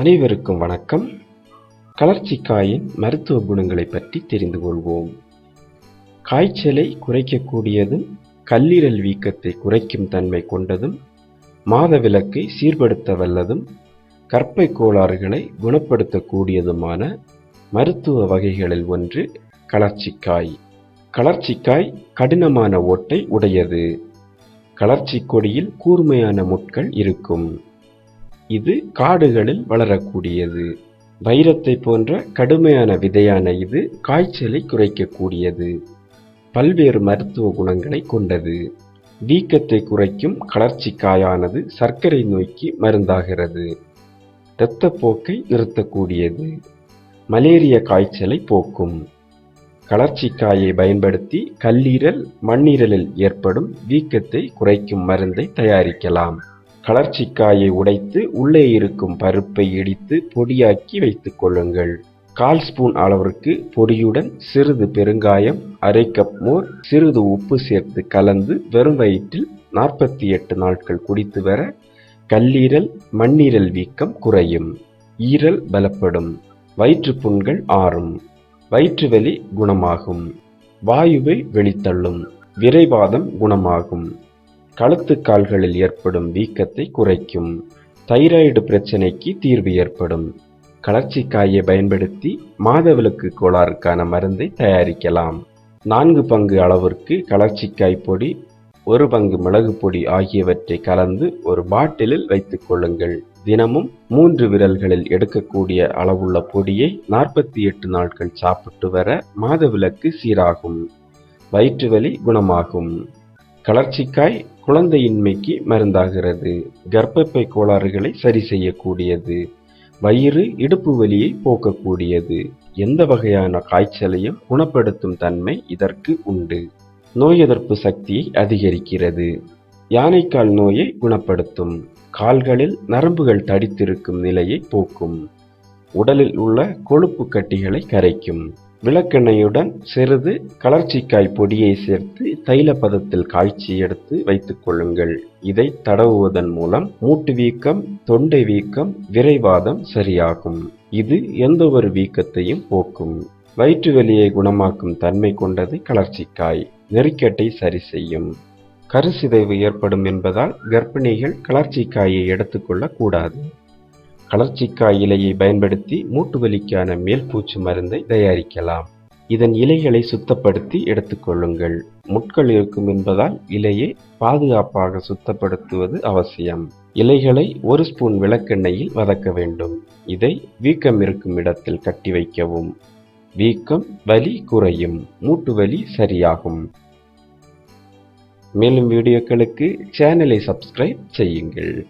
அனைவருக்கும் வணக்கம். கலர்ச்சிக்காயின் மருத்துவ குணங்களை பற்றி தெரிந்து கொள்வோம். காய்ச்சலை குறைக்கக்கூடியதும் கல்லீரல் வீக்கத்தை குறைக்கும் தன்மை கொண்டதும் மாதவிலக்கை சீர்படுத்த வல்லதும் கற்பை கோளாறுகளை குணப்படுத்தக்கூடியதுமான மருத்துவ வகைகளில் ஒன்று கலர்ச்சிக்காய். கலர்ச்சிக்காய் கடினமான ஓட்டை உடையது. கலர்ச்சி கொடியில் கூர்மையான முட்கள் இருக்கும். இது காடுகளில் வளரக்கூடியது. வைரத்தை போன்ற கடுமையான விதையான இது காய்ச்சலை குறைக்கக்கூடியது. பல்வேறு மருத்துவ குணங்களை கொண்டது. வீக்கத்தை குறைக்கும் கலர்ச்சிக்காயானது சர்க்கரை நோய்க்கு மருந்தாகிறது. இரத்தப்போக்கை நிறுத்தக்கூடியது. மலேரிய காய்ச்சலை போக்கும். கலர்ச்சிக்காயை பயன்படுத்தி கல்லீரல் மண்ணீரலில் ஏற்படும் வீக்கத்தை குறைக்கும் மருந்தை தயாரிக்கலாம். கலர்ச்சிக்காயை உடைத்து உள்ளே இருக்கும் பருப்பை இடித்து பொடியாக்கி வைத்துக் கொள்ளுங்கள். கால் ஸ்பூன் அளவிற்கு பொடியுடன் சிறிது பெருங்காயம் அரை கப் மோர் சிறிது உப்பு சேர்த்து கலந்து வெறும் வயிற்றில் நாற்பத்தி எட்டு நாட்கள் குடித்து வர கல்லீரல் மண்ணீரல் வீக்கம் குறையும். ஈரல் பலப்படும். வயிற்று புண்கள் ஆறும். வயிற்றுவலி குணமாகும். வாயுவை வெளித்தள்ளும். விரைவாதம் குணமாகும். கழுத்து கால்களில் ஏற்படும் வீக்கத்தை குறைக்கும். தைராய்டு பிரச்சனைக்கு தீர்வு ஏற்படும். கலர்ச்சிக்காயை பயன்படுத்தி மாதவிலக்கு கோளாறுக்கான மருந்தை தயாரிக்கலாம். நான்கு பங்கு அளவிற்கு கலர்ச்சிக்காய் பொடி ஒரு பங்கு மிளகு பொடி ஆகியவற்றை கலந்து ஒரு பாட்டிலில் வைத்துக் கொள்ளுங்கள். தினமும் மூன்று விரல்களில் எடுக்கக்கூடிய அளவுள்ள பொடியை நாற்பத்தி எட்டு நாட்கள் சாப்பிட்டு வர மாதவிலக்கு சீராகும். வயிற்று வலி குணமாகும். கலர்ச்சிக்காய் குழந்தையின்மைக்கு மருந்தாகிறது. கர்ப்பப்பை கோளாறுகளை சரி செய்யக்கூடியது. வயிறு இடுப்பு வலியை போக்கக்கூடியது. எந்த வகையான காய்ச்சலையும் குணப்படுத்தும் தன்மை இதற்கு உண்டு. நோய் எதிர்ப்பு சக்தியை அதிகரிக்கிறது. யானைக்கால் நோயை குணப்படுத்தும். கால்களில் நரம்புகள் தடித்திருக்கும் நிலையை போக்கும். உடலில் உள்ள கொழுப்பு கட்டிகளை கரைக்கும். விளக்கெண்ணெயுடன் சிறிது கலர்ச்சிக்காய் பொடியை சேர்த்து தைல பதத்தில் காய்ச்சி எடுத்து வைத்துக் கொள்ளுங்கள். இதை தடவுவதன் மூலம் மூட்டு வீக்கம் தொண்டை வீக்கம் விரைவாதம் சரியாகும். இது எந்த ஒரு வீக்கத்தையும் போக்கும். வயிற்று வலியை குணமாக்கும் தன்மை கொண்டது கலர்ச்சிக்காய். நெருக்கட்டை சரி செய்யும். கருசிதைவு ஏற்படும் என்பதால் கர்ப்பிணிகள் கலர்ச்சிக்காயை எடுத்துக்கொள்ளக்கூடாது கலர்ச்சிக்காய் இலையை பயன்படுத்தி மூட்டு வலிக்கான மேல்பூச்சு மருந்தை தயாரிக்கலாம். இதன் இலைகளை சுத்தப்படுத்தி எடுத்துக்கொள்ளுங்கள். முட்கள் இருக்கும் என்பதால் இலையை பாதுகாப்பாக சுத்தப்படுத்துவது அவசியம். இலைகளை ஒரு ஸ்பூன் விளக்கெண்ணெயில் வதக்க வேண்டும். இதை வீக்கம் இருக்கும் இடத்தில் கட்டி வைக்கவும். வீக்கம் வலி குறையும். மூட்டு வலி சரியாகும். மேலும் வீடியோக்களுக்கு சேனலை சப்ஸ்கிரைப் செய்யுங்கள்.